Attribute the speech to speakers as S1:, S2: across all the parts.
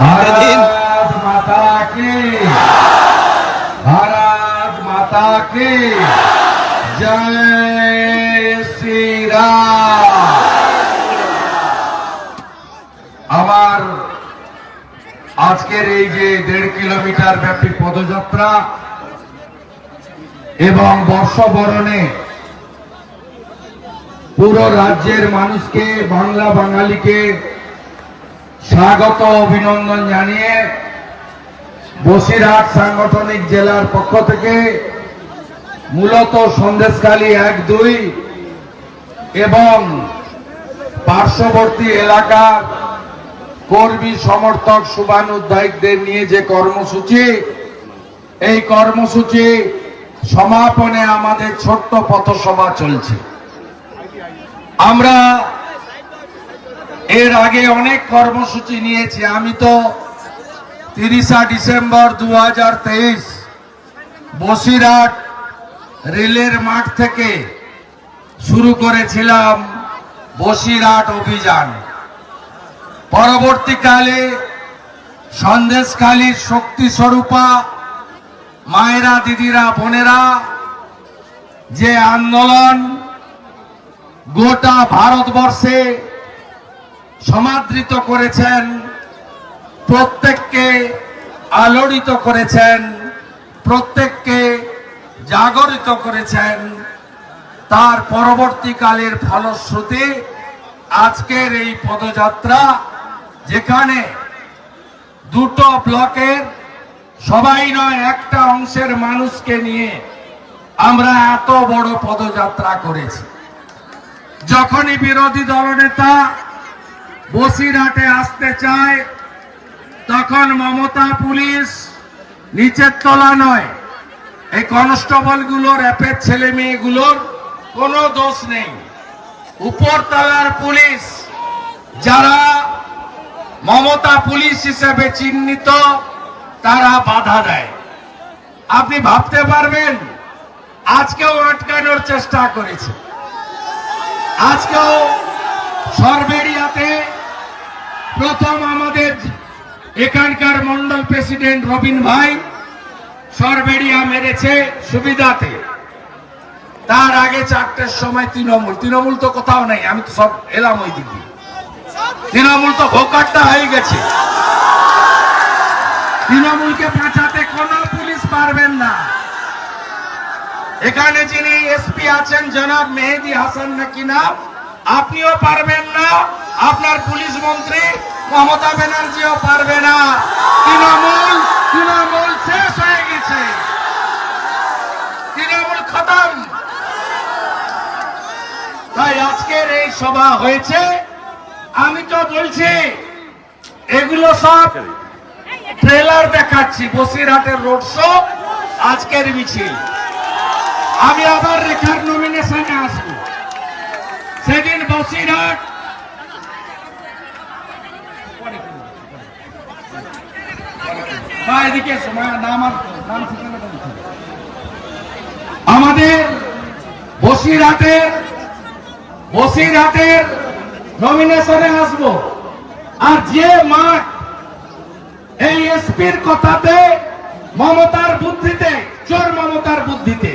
S1: भारत माता की भारत माता की জয় শ্রীরাম আমার আজকের এই যে দেড় কিলোমিটার ব্যাপী পদযাত্রা এবং বর্ষবরণে পুরো রাজ্যের মানুষকে বাংলা বাঙালিকে স্বাগত অভিনন্দন জানিয়ে বসিরহাট সাংগঠনিক জেলার পক্ষ থেকে মূলত সন্দেশখালী এক দুই এবং পার্শ্ববর্তী এলাকার কর্মী সমর্থক শুভানুধ্যায়ীদের নিয়ে যে কর্মসূচি, এই কর্মসূচি সমাপনে আমাদের ছোট্ট পথসভা চলছে। আমরা এর আগে অনেক কর্মসূচি নিয়েছি। আমি তো তিরিশা ডিসেম্বর দু হাজার তেইশ বসিরহাট রেলের মাঠ থেকে শুরু করেছিলাম বসিরহাট অভিযান। পরবর্তীকালে সন্দেশখালীর শক্তি স্বরূপা, মায়েরা, দিদিরা, বোনেরা যে আন্দোলন গোটা ভারতবর্ষে সমাদৃত করেছেন, প্রত্যেককে আলোড়িত করেছেন, প্রত্যেককে জাগরিত করেছেন। তার পরবর্তীকালের ফলশ্রুতি আজকের এই পদযাত্রা, যেখানে দুটো ব্লকের সবাই নয়, একটা অংশের মানুষকে নিয়ে আমরা এত বড় পদযাত্রা করেছি। যখনই বিরোধী দলনেতা বসিরহাটে আসতে চায়, তখন মমতা পুলিশ নিচের তলা নয়। এই কনস্টেবলগুলোর অ্যাপের ছেলে মেয়েগুলোর কোনো দোষ নেই। উপরতলার পুলিশ, যারা মমতা পুলিশ হিসেবে চিহ্নিত, তারা বাধা দেয়। আপনি ভাবতে পারবেন, আজকেও আটকানোর চেষ্টা করেছে। আজকেও সরবেরিয়াতে প্রথম আমাদের এখানকার মন্ডল প্রেসিডেন্ট রবিন ভাই সরবেরিয়া মেরেছে সুবিধাতে। তার আগে চারটের সময় তৃণমূল। তৃণমূল তো কোথাও নেই, আমি তো সব এলাম ওই দিকে। তৃণমূল তো ভোকারটা হয়ে গেছে। তৃণমূলকে বাঁচাতে কোনো পুলিশ পারবেন না। এখানে যিনি এসপি আছেন জনাব মেহেদি হাসান নাকি নাম? আপনিও পারবেন না। আপনার পুলিশ মন্ত্রী মমতা ব্যানার্জিও পারবে না। তৃণমূল তৃণমূল শেষ হয়ে গেছে। তৃণমূল খতম। তাই আজকের এই সভা হয়েছে। আমি তো বলছি, এগুলো সব ট্রেলার দেখাচ্ছি, বসিরহাটের রোড শো, আজকের মিছিল। আমি আবার রেখার নমিনেশনে আসব। সেদিন বসিরহাট আমাদের বসিরহাটের বসিরহাটের নমিনেশনে আসব। আর যে মাঠ এই এসপির কথাতে মমতার বুদ্ধিতে, চোর মমতার বুদ্ধিতে।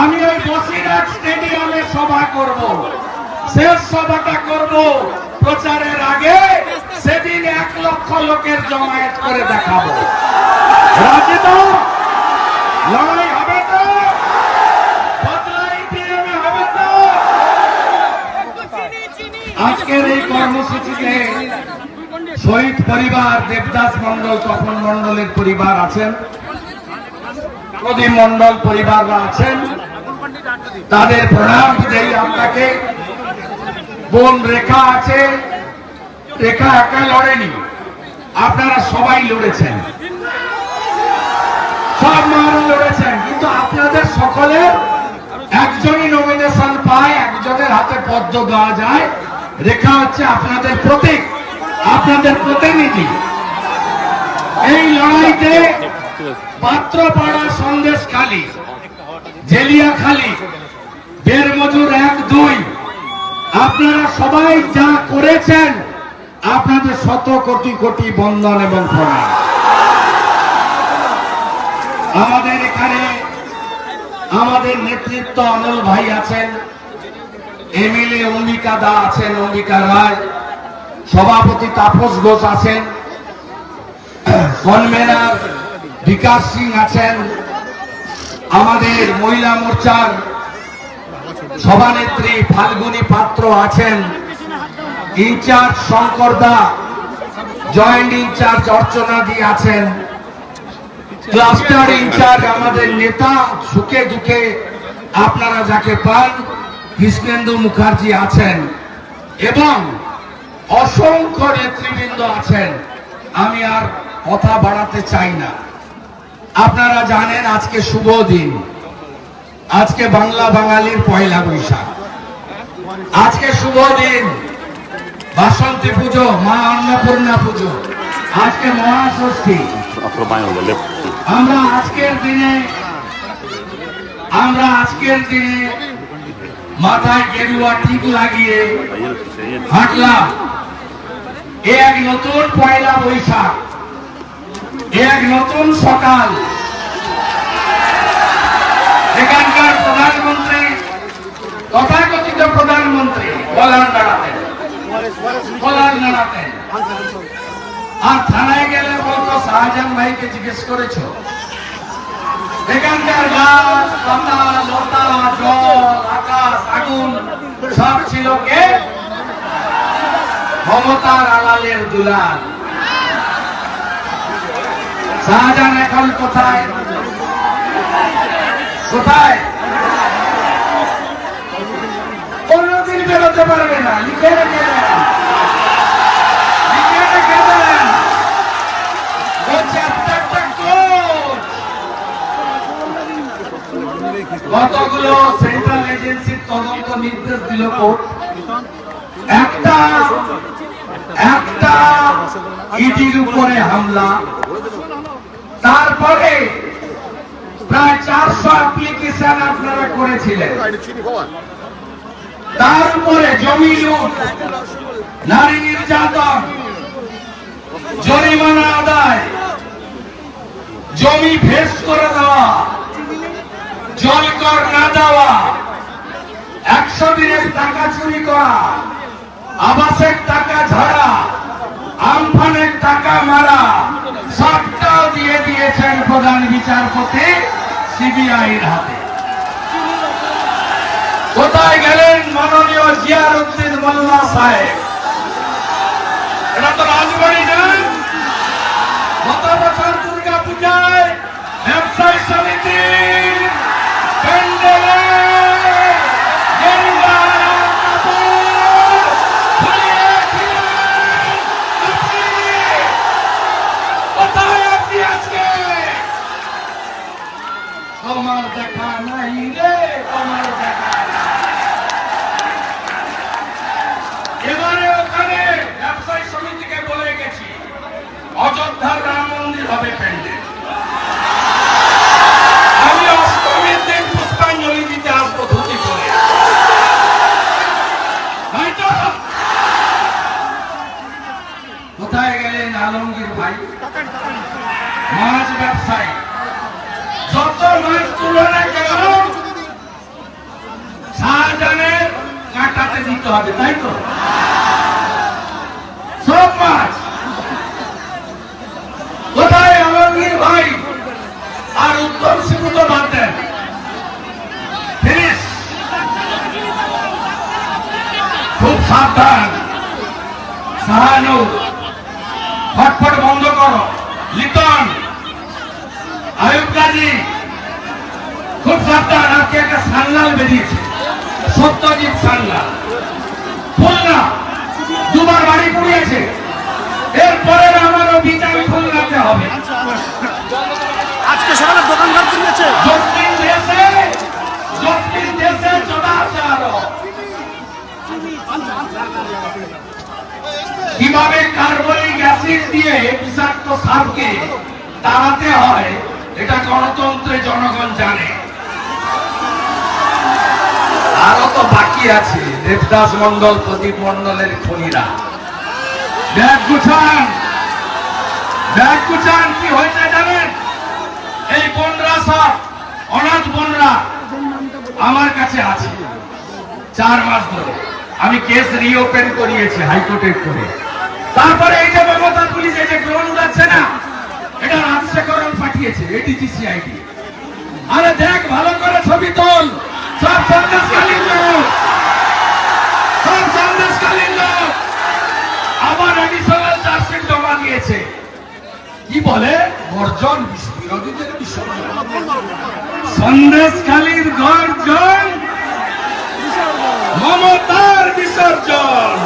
S1: আমি ওই বসিরহাট স্টেডিয়ামে সভা করব। শেষ সভাটা করব প্রচারের আগে সেদিন এক লক্ষ লোকের জমায়েত করে দেখাবো। রাজি তো? লড়াই হবে তো? আজকের এই কর্মসূচিতে শহীদ পরিবার, দেবদাস মন্ডল তপন মন্ডলের পরিবার আছেন। প্রদীপ মন্ডল পরিবাররা আছেন। তাদের প্রণাম দেই আপনাকে। বোন রেখা আছে। রেখা একা লড়েনি। আপনারা সবাই লড়েছেন। সব মারা লড়েছেন, কিন্তু আপনাদের সকলের একজনই নমিনেশন পায়, একজনের হাতে পদ্ম দেওয়া যায়। রেখা হচ্ছে আপনাদের প্রতীক, আপনাদের প্রতিনিধি। এই লড়াইতে পাত্রপাড়া সন্দেশ খালি জেলিয়া খালি বের মজুর এক দুই। আপনারা সবাই যা করেছেন আপনাদের শত কোটি কোটি বন্ধন এবং প্রণাম। আমাদের এখানে আমাদের নেতৃত্ব অমল ভাই আছেন, এমএলএ অম্বিকা দা আছেন, অম্বিকা রায়, সভাপতি তাপস ঘোষ আছেন, কনভেনার বিকাশ সিং আছেন, আমাদের মহিলা মোর্চার সভানেত্রী ফাল্গুনী পাত্র আছেন incharge Shankar da, joint incharge Archana di আছেন। ক্লাস্টার ইনচার্জ আমাদের নেতা, সুখে দুঃখে আপনারা যাকে পান কৃষ্ণেন্দু মুখার্জি আছেন। এবং অসংখ্য নেতৃবৃন্দ আছেন, আমি আর কথা বাড়াতে চাই না। আপনারা জানেন আজকে শুভ দিন। আজকে বাংলা বাঙালির পয়লা বৈশাখ। আজকে শুভ দিন। বাসন্তী পুজো মা অন্নপূর্ণা পুজো। আজকে মহাষষ্ঠী. আমরা আজকের দিনে আমরা আজকের দিনে মাথায় গেরুয়া ঠিক লাগিয়ে হাঁটলাম। এ এক নতুন পয়লা বৈশাখ। এ এক নতুন সকাল। এখানকার প্রধানমন্ত্রী তথাকথিত প্রধানমন্ত্রী কলার নাড়াতেন কলার নাড়াতেন আর থানায় গেলে বলতো, শাহজাহান ভাইকে জিজ্ঞেস করেছ? এখানকার গাছ, পাতা, লতা, জল, আকাশ, আগুন, সব ছিল কে? মমতার আলালের দুলাল। শাহজাহান এখন কোথায়? কোথায়? কোনদিন বেরোতে পারবে না, লিখে রেখে দেন লিখে রেখে দেন ও চ্যাপ্টারটা কোচ কতগুলো সেন্ট্রাল এজেন্সির তদন্ত নির্দেশ দিল কোর্ট? একটা একটা ইডির উপরে হামলা। তারপরে প্রায় চারশো অ্যাপ্লিকেশন আপনারা করেছিলেন। তার উপরে জমি নারী নির্যাতন, জরিমানা আদায়, জমি ফেস করে দেওয়া। জল কর না দেওয়া একশো দিনের টাকা চুরি করা, আবাসের টাকা ঝাড়া, আমফানের টাকা মারা, সবটাও দিয়ে দিয়েছেন প্রধান বিচারপতি সিবিআইয়ের হাতে। কোথায় গেলেন মাননীয় জিয়ার উদ্দিন মোল্লা সাহেব? এটা তো রাজবাড়ি না? গত বছর দুর্গা পূজায় ব্যবসায়ী সমিতির Yeah. হবে তাই তো সব মাছ কোথায় আলমগীর ভাই? আর উত্তম সিংহ তো খুব সাবধান। শাহানুর ফটফট বন্ধ করো। লিটন, আয়ুব গাজী, খুব সাবধান, আজকে একটা সান্নাল বেরিয়েছে। সত্যজিৎ সান্নাল খুলনা দুবার বাড়ি পুড়িয়েছে। এরপরে আমারও বিচার খুলনাতে হবে।
S2: আজকে সকালে দোকানঘর খুলেছে?
S1: দক্ষিণ দেশে দক্ষিণ দেশে সদাচার কীভাবে কার্বনিক অ্যাসিড দিয়ে বিষাক্ত সাপকে তাড়াতে হয় এটা গণতন্ত্রে জনগণ জানে। আরও তো বাকি আছে। দেবদাস মন্ডল প্রদীপ মন্ডলের খুনিরা। কি হয়েছে জানেন? এই সব, অনাথ আমার কাছে আছে। চার মাস ধরে। আমি কেস রিওপেন করিয়েছি হাইকোর্টে করে তারপরে এই যে মমতা পুলিশ, এই যে না, এটা রাজশেখরন পাঠিয়েছে আরে দেখ, ভালো করে ছবি তোল। সব সব সন্দেশকালীন লোক আবার এডিশনাল চার্জশিট জমা দিয়েছে। কি বলে? গর্জন বিরোধীদের সন্দেশখালীর গর্জন, মমতার বিসর্জন।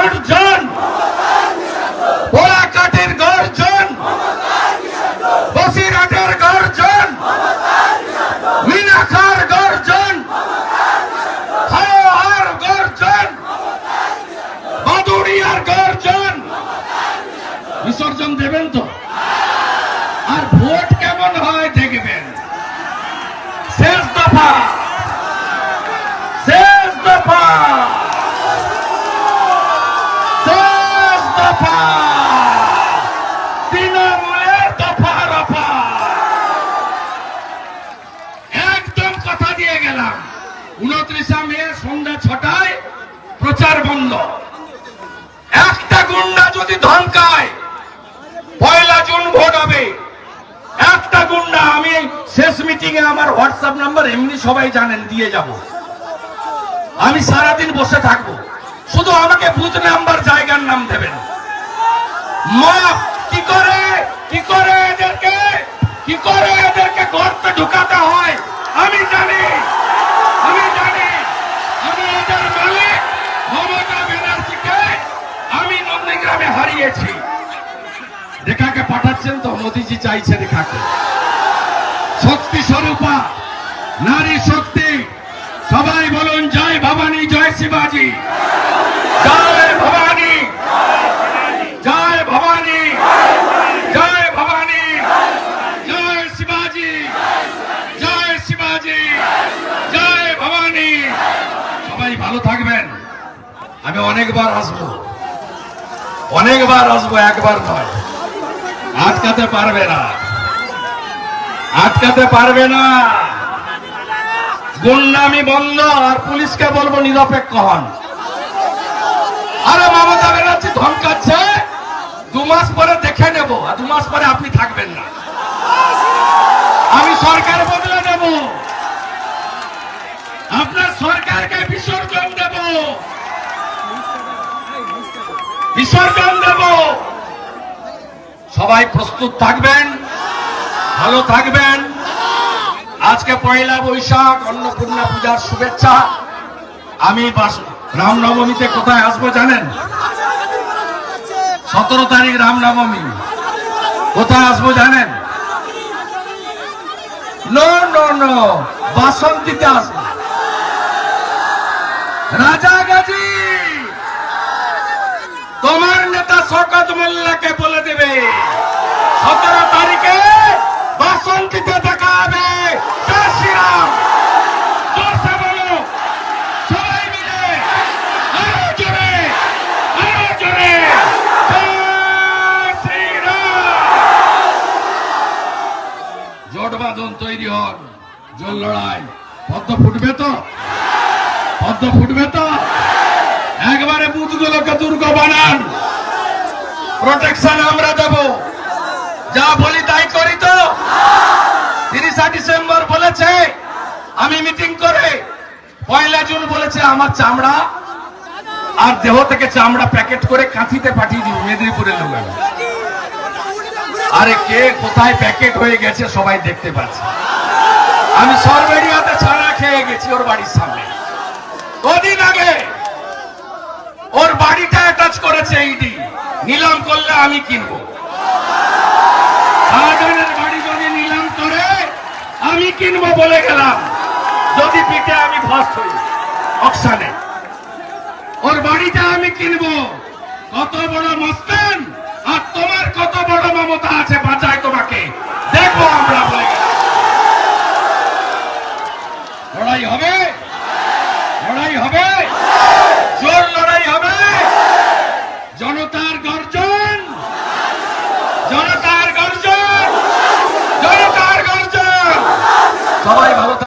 S1: Georgia! প্রচার বন্ধ। একটা গুন্ডা যদি ধমকায়, পয়লা জুন ভোট হবে। একটা গুন্ডা, আমি শেষ মিটিং এ আমার হোয়াটসঅ্যাপ নাম্বার এমনি সবাই জানেন, দিয়ে যাব। আমি সারাদিন বসে শুধু আমাকে বুথ নাম্বার, জায়গার নাম দেবেন। কি করে? কি করে এদেরকে? কি করে এদেরকে গর্তে ঢুকাতে হয়? আমি জানি। আমি জানি। আমি এদের মালিক। মমতা ব্যানার্জিকে আমি নন্দীগ্রামে হারিয়েছি। রেখাকে পাঠাচ্ছেন তো মোদিজি চাইছে রেখাকে। শক্তি স্বরূপা, নারী শক্তি, সবাই বলুন জয় ভবানী, জয় শিবাজি জয় ভবানী জয় ভবানী জয় ভবানী জয় শিবাজি জয় শিবাজি জয় ভবানী সবাই ভালো থাকবেন আমি অনেকবার আসব অনেকবার আসব একবার নয়। আটকাতে পারবে না। আটকাতে পারবে না। গুন্ডামি বন্ধ, আর পুলিশকে বলব নিরপেক্ষ হন। আরে মমতা ব্যানার্জি ধমকাচ্ছে। দু মাস পরে দেখে নেব, আর দু মাস পরে আপনি থাকবেন না। আমি সরকার বদলে দেব আপনার সরকারকে বিসর্জন দেব বিসর্জন দেব? সবাই প্রস্তুত থাকবেন? ভালো থাকবেন? আজকে পয়লা বৈশাখ, অন্নপূর্ণা পূজার শুভেচ্ছা। আমি রামনবমীতে কোথায় আসব জানেন? সতেরো তারিখ রামনবমী। কোথায় আসব জানেন? বাসন্তীতে আসব। রাজাগাজি! তোমার নেতা শকত মোল্লাকে বলে দেবে। সতেরো তারিখে বাসন্তীতে দেখা হবে। বাঁধন তৈরি হন। জল লড়াই। পদ্ম ফুটবে তো? পদ্ম ফুটবে তো? একবারে বুথগুলোকে দুর্গ বানান। প্রোটেকশন আমরা দেব। যা বলি তাই করি তো? তিরিশা ডিসেম্বর বলেছে, আমি মিটিং করে পয়লা জুন বলেছে, আমার চামড়া আর দেহ থেকে চামড়া প্যাকেট করে কাঁথিতে পাঠিয়ে দিব, মেদিনীপুরের লোক আরে কে কোথায় প্যাকেট হয়ে গেছে সবাই দেখতে পাচ্ছে। আমি সরবেরিয়াতে ছাড়া খেয়ে গেছি ওর বাড়ির সামনে। কদিন আগে ওর বাড়িটা অ্যাটাচ করেছে ইডি নিলাম করলে আমি কিনবো। আমি কিনবো বলে গেলাম। যদি পিঠে আমি ফার্স্ট হই ওর বাড়িটা আমি কিনবো। কত বড় মস্তান, আর তোমার কত বড় মমতা আছে বাঁচায় তোমাকে। দেখব আমরা বলে লড়াই হবে? লড়াই হবে? জনতার